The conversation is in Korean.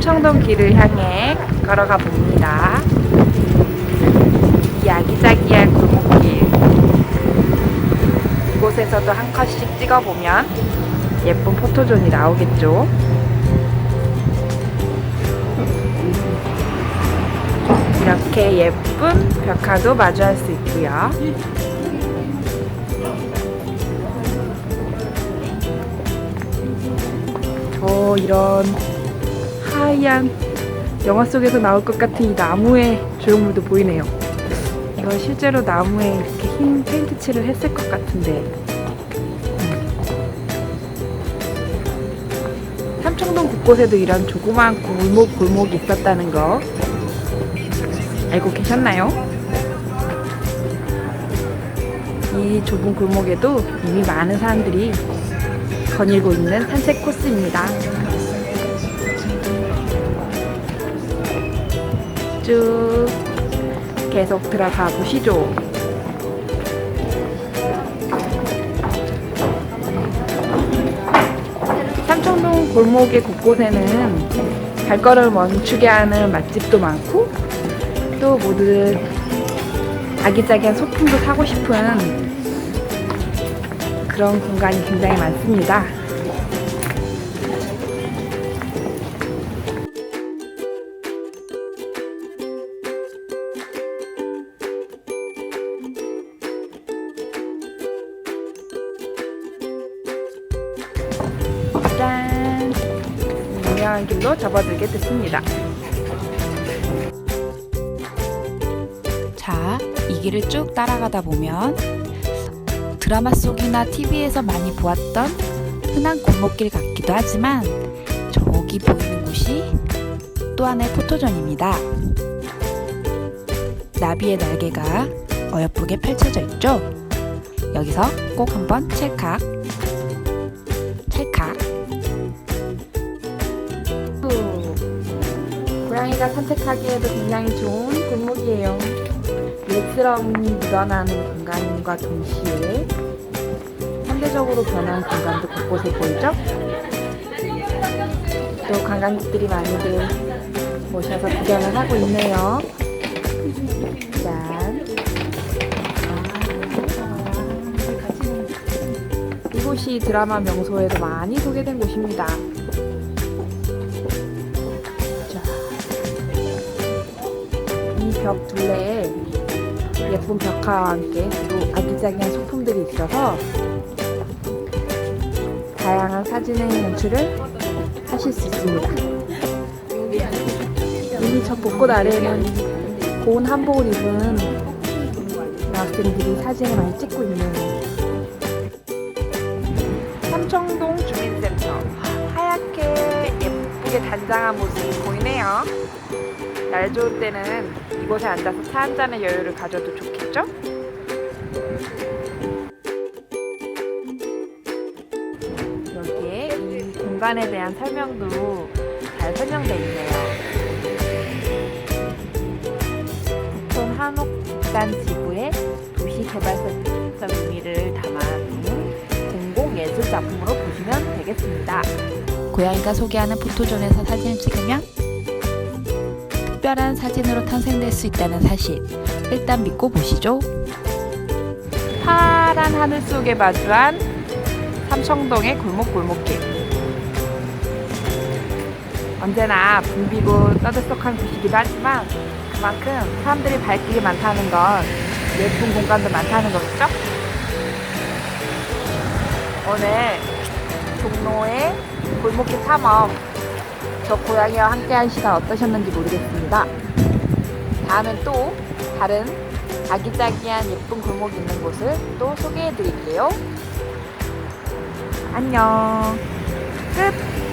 삼청동 길을 향해 걸어가 봅니다. 이 아기자기한 골목길. 이곳에서도 한 컷씩 찍어보면 예쁜 포토존이 나오겠죠. 이렇게 예쁜 벽화도 마주할 수 있고요. 저 이런 하얀 영화 속에서 나올 것 같은 이 나무의 조형물도 보이네요. 이건 실제로 나무에 이렇게 흰 페인트 칠을 했을 것 같은데. 음. 삼청동 곳곳에도 이런 조그만 골목 골목이 있었다는 거 알고 계셨나요? 이 좁은 골목에도 이미 많은 사람들이 거닐고 있는 산책 코스입니다. 쭉 계속 들어가 보시죠. 삼청동 골목의 곳곳에는 발걸음을 멈추게 하는 맛집도 많고 또 모두 아기자기한 소품도 사고 싶은 그런 공간이 굉장히 많습니다. 유명한 길로 접어들게 됐습니다. 자, 이 길을 쭉 따라가다 보면 드라마 속이나 TV에서 많이 보았던 흔한 골목길 같기도 하지만 저기 보이는 곳이 또 하나의 포토존입니다. 나비의 날개가 어여쁘게 펼쳐져 있죠? 여기서 꼭 한번 찰칵. 산책하기에도 굉장히 좋은 골목이에요. 렉스러움이 묻어나는 공간과 동시에 현대적으로 변한 공간도 곳곳에 보이죠? 또 관광객들이 많이들 모셔서 구경을 하고 있네요. 짠. 이곳이 드라마 명소에도 많이 소개된 곳입니다. 벽 둘레에 예쁜 벽화와 함께 또 아기자기한 소품들이 있어서 다양한 사진의 연출을 하실 수 있습니다. 이미 저 벚꽃 아래에는 고운 한복을 입은 여학생들이 사진을 많이 찍고 있는 삼청동 주민센터 하얗게 예쁘게 단장한 모습이 보이네요. 날 좋을 때는 이곳에 앉아서 차 한 잔의 여유를 가져도 좋겠죠? 여기에 이 공간에 대한 설명도 잘 설명되어 있네요. 북촌 한옥단 지구의 도시개발적 의미를 담아둔 공공예술 작품으로 보시면 되겠습니다. 고양이가 소개하는 포토존에서 사진을 찍으면 특별한 사진으로 탄생될 수 있다는 사실 일단 믿고 보시죠. 파란 하늘 속에 마주한 삼청동의 골목골목길. 언제나 붐비고 떠들썩한 곳이기도 하지만 그만큼 사람들이 발길이 많다는 건 예쁜 공간도 많다는 거겠죠? 오늘 종로의 골목길 탐험 저 고양이와 함께한 시간 어떠셨는지 모르겠습니다. 다음엔 또 다른 아기자기한 예쁜 골목 있는 곳을 또 소개해 드릴게요. 안녕. 끝!